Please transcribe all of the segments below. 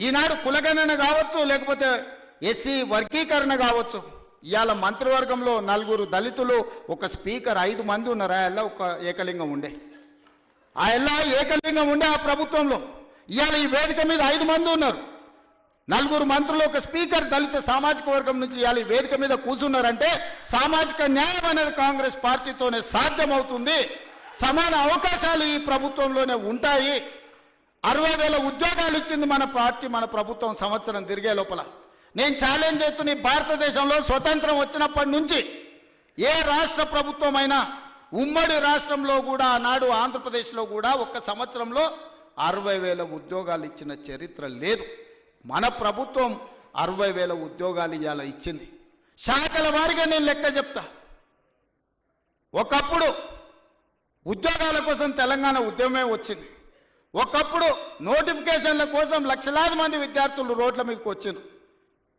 ఈనాడు కులగణన కావచ్చు లేకపోతే ఎస్సీ వర్గీకరణ కావచ్చు. ఇవాళ మంత్రివర్గంలో నలుగురు దళితులు ఒక స్పీకర్ ఐదు మంది ఉన్నారు. ఆ ఎల్ల ఒక ఏకలింగం ఉండే. ఆ ఎల్ల ఏకలింగం ఉండే ఆ ప్రభుత్వంలో. ఇవాళ ఈ వేదిక మీద ఐదు మంది ఉన్నారు. నలుగురు మంత్రులు ఒక స్పీకర్ దళిత సామాజిక వర్గం నుంచి ఇవాళ ఈ వేదిక మీద కూర్చున్నారంటే సామాజిక న్యాయం అనేది కాంగ్రెస్ పార్టీతోనే సాధ్యమవుతుంది. సమాన అవకాశాలు ఈ ప్రభుత్వంలోనే ఉంటాయి. అరవై వేల ఉద్యోగాలు ఇచ్చింది మన పార్టీ మన ప్రభుత్వం సంవత్సరం తిరిగే లోపల. నేను ఛాలెంజ్ చేస్తున్న భారతదేశంలో స్వతంత్రం వచ్చినప్పటి నుంచి ఏ రాష్ట్ర ప్రభుత్వమైనా ఉమ్మడి రాష్ట్రంలో కూడా ఆనాడు ఆంధ్రప్రదేశ్లో కూడా ఒక్క సంవత్సరంలో అరవై వేల ఉద్యోగాలు ఇచ్చిన చరిత్ర లేదు. మన ప్రభుత్వం అరవై వేల ఉద్యోగాలు ఇవాళ ఇచ్చింది. శాఖల వారిగా నేను లెక్క చెప్తా. ఒకప్పుడు ఉద్యోగాల కోసం తెలంగాణ ఉద్యమమే వచ్చింది. ఒకప్పుడు నోటిఫికేషన్ల కోసం లక్షలాది మంది విద్యార్థులు రోడ్ల మీదకి వచ్చారు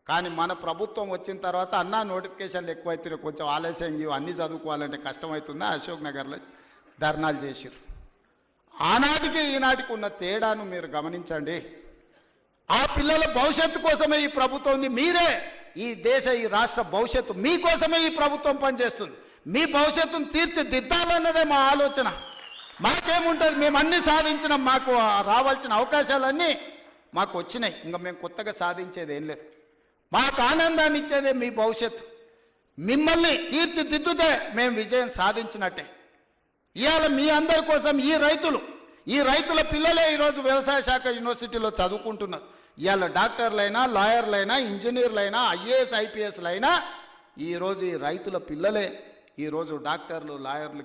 కానీ మన ప్రభుత్వం వచ్చిన తర్వాత అన్నా నోటిఫికేషన్లు ఎక్కువైతే కొంచెం ఆలస్యం ఇవి అన్నీ చదువుకోవాలంటే కష్టమవుతుందా అశోక్ నగర్లో ధర్నాలు చేసిర్రు. ఆనాటికి ఈనాటికి ఉన్న తేడాను మీరు గమనించండి. ఆ పిల్లల భవిష్యత్తు కోసమే ఈ ప్రభుత్వం ఉంది. మీరే ఈ దేశ ఈ రాష్ట్ర భవిష్యత్తు మీకోసమే ఈ ప్రభుత్వం పనిచేస్తుంది. మీ భవిష్యత్తును తీర్చిదిద్దాలన్నదే మా ఆలోచన. మాకేముంటుంది మేము అన్ని సాధించినాం మాకు రావాల్సిన అవకాశాలన్నీ మాకు వచ్చినాయి. ఇంకా మేము కొత్తగా సాధించేది ఏం లేదు. మాకు ఆనందాన్ని ఇచ్చేదే మీ భవిష్యత్తు. మిమ్మల్ని తీర్చిదిద్దుతే మేము విజయం సాధించినట్టే. ఇవాళ మీ అందరి కోసం ఈ రైతులు ఈ రైతుల పిల్లలే ఈరోజు వ్యవసాయ శాఖ యూనివర్సిటీలో చదువుకుంటున్నారు. ఇవాళ డాక్టర్లైనా లాయర్లైనా ఇంజనీర్లైనా ఐఏఎస్ ఐపీఎస్లైనా ఈరోజు ఈ రైతుల పిల్లలే ఈరోజు డాక్టర్లు లాయర్లు